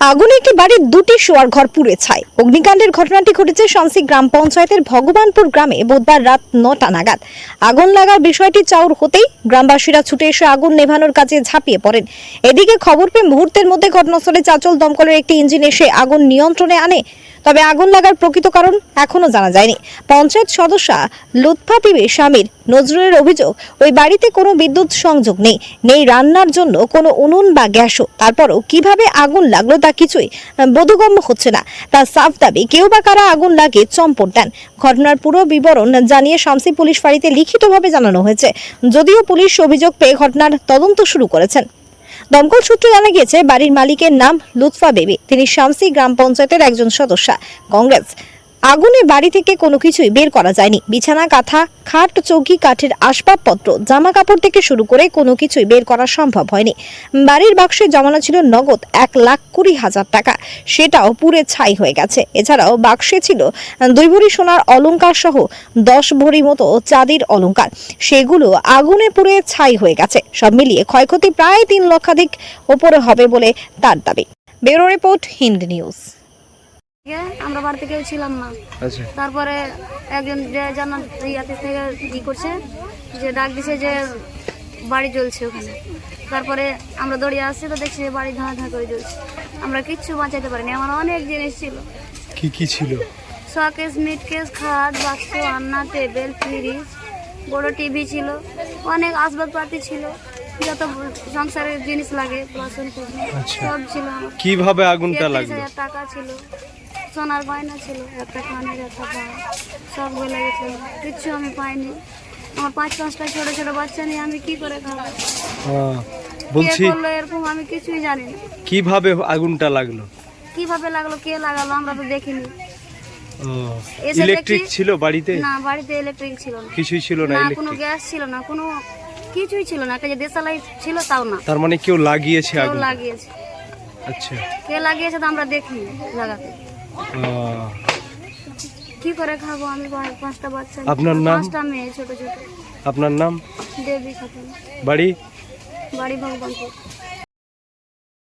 আগুনে একটি বাড়ির দুটি শোয়ার ঘর পুড়ে ছায় অগ্নিকাণ্ডের ঘটনাটি ঘটেছে শামসি গ্রাম পঞ্চায়েতের ভগবানপুর গ্রামে বুধবার রাত নটা নাগাদ। আগুন লাগার বিষয়টি চাউর হতেই গ্রামবাসীরা ছুটে এসে আগুন নেভানোর কাজে ঝাঁপিয়ে পড়েন। এদিকে খবর পেয়ে মুহূর্তের মধ্যে ঘটনাস্থলে চাঁচল দমকলের একটি ইঞ্জিন এসে আগুন নিয়ন্ত্রণে আনে। তবে আগুন লাগার প্রকৃত কারণ এখনও জানা যায়নি। পঞ্চায়েত সদস্যা লুৎফা বিবি স্বামীর নজরুলের অভিযোগ, ওই বাড়িতে কোনো বিদ্যুৎ সংযোগ নেই নেই রান্নার জন্য কোনো উনুন বা গ্যাসও। তারপরও কীভাবে আগুন লাগল তা কিছুই বোধগম্য হচ্ছে না। তার সাফ দাবি, কেউ বা কারা আগুন লাগে চম্পট দেন। ঘটনার পুরো বিবরণ জানিয়ে শামসি পুলিশ ফাঁড়িতে লিখিতভাবে জানানো হয়েছে। যদিও পুলিশ অভিযোগ পেয়ে ঘটনার তদন্ত শুরু করেছেন। দমকল সূত্রে জানা গিয়েছে, বাড়ির মালিকের নাম লুৎফা বেবি। তিনি শামসি গ্রাম পঞ্চায়েতের একজন সদস্যা। কংগ্রেস। আগুনে বাড়ি থেকে কোনো কিছুই বের করা যায়নি। বিছানা, কাঁথা, খাট, চৌকি, কাঠের আসবাবপত্র জামা কাপড় থেকে শুরু করে কোনো কিছুই বের করা সম্ভব হয়নি। বাড়ির বাক্সে জমানো ছিল নগদ এক লাখ কুড়ি হাজার টাকা। সেটাও পুড়ে ছাই হয়ে গেছে। এছাড়াও বাক্সে ছিল দুই ভরি সোনার অলংকার সহ দশ ভরি মতো চাঁদির অলংকার। সেগুলো আগুনে পুড়ে ছাই হয়ে গেছে। সব মিলিয়ে ক্ষয়ক্ষতি প্রায় তিন লক্ষাধিক ওপরে হবে বলে তার দাবি। Bureau report, Hind news. আমরা বাড়িতে কেউ ছিলাম না। আচ্ছা। তারপরে একজন যে জানার ইয়াতে থেকে ই করছে যে ডাক দিছে যে বাড়ি জ্বলছে ওখানে। তারপরে আমরা দৌড়িয়ে আসছি তো দেখছি যে বাড়ি ধাঁ ধাঁ করে জ্বলছে। আমরা কিচ্ছু বাঁচাতে পারিনি আমার অনেক জিনিস ছিল। কি কি ছিল? শকেস মিটকেস খাট বাক্স আন্না টেবিল ফ্রিজ বড় টিভি ছিল অনেক আসবাবপাতি ছিল। যত সংসারের জিনিস লাগে বাসন আচ্ছা। সব ছিল আমার। কীভাবে আগুনটা লাগল? টাকা ছিল সোনার গয়না ছিল একটা কানের একটা পা সব গলে গেছে। কিচ্ছু আমি পাইনি। আমার পাঁচ পাঁচটা ছোট ছোট বাচ্চা নিয়ে আমি কি করে খাব? বলছি এরকম আমি কিছুই জানি না। কীভাবে আগুনটা লাগল? কীভাবে লাগল কে লাগালো আমরা তো দেখিনি। ইলেকট্রিক ছিল বাড়িতে? না বাড়িতে ইলেকট্রিক ছিল না। কিছুই ছিল না কোনো গ্যাস ছিল না কোনো কিছুই ছিল না একটা যে দেশালাই ছিল তাও না। তার মানে কেউ লাগিয়েছে কেউ আগুন লাগিয়েছে। আচ্ছা। কে লাগিয়েছে তো আমরা দেখি লাগাতে। আহ, কি করে খাব আমি পা- পাঁচটা বাচ্চা আপনার নাম? পাঁচটা মেয়ে ছোট ছোট। আপনার নাম? দেবী খাতুন বাড়ি? বাড়ি ভগবানপুর।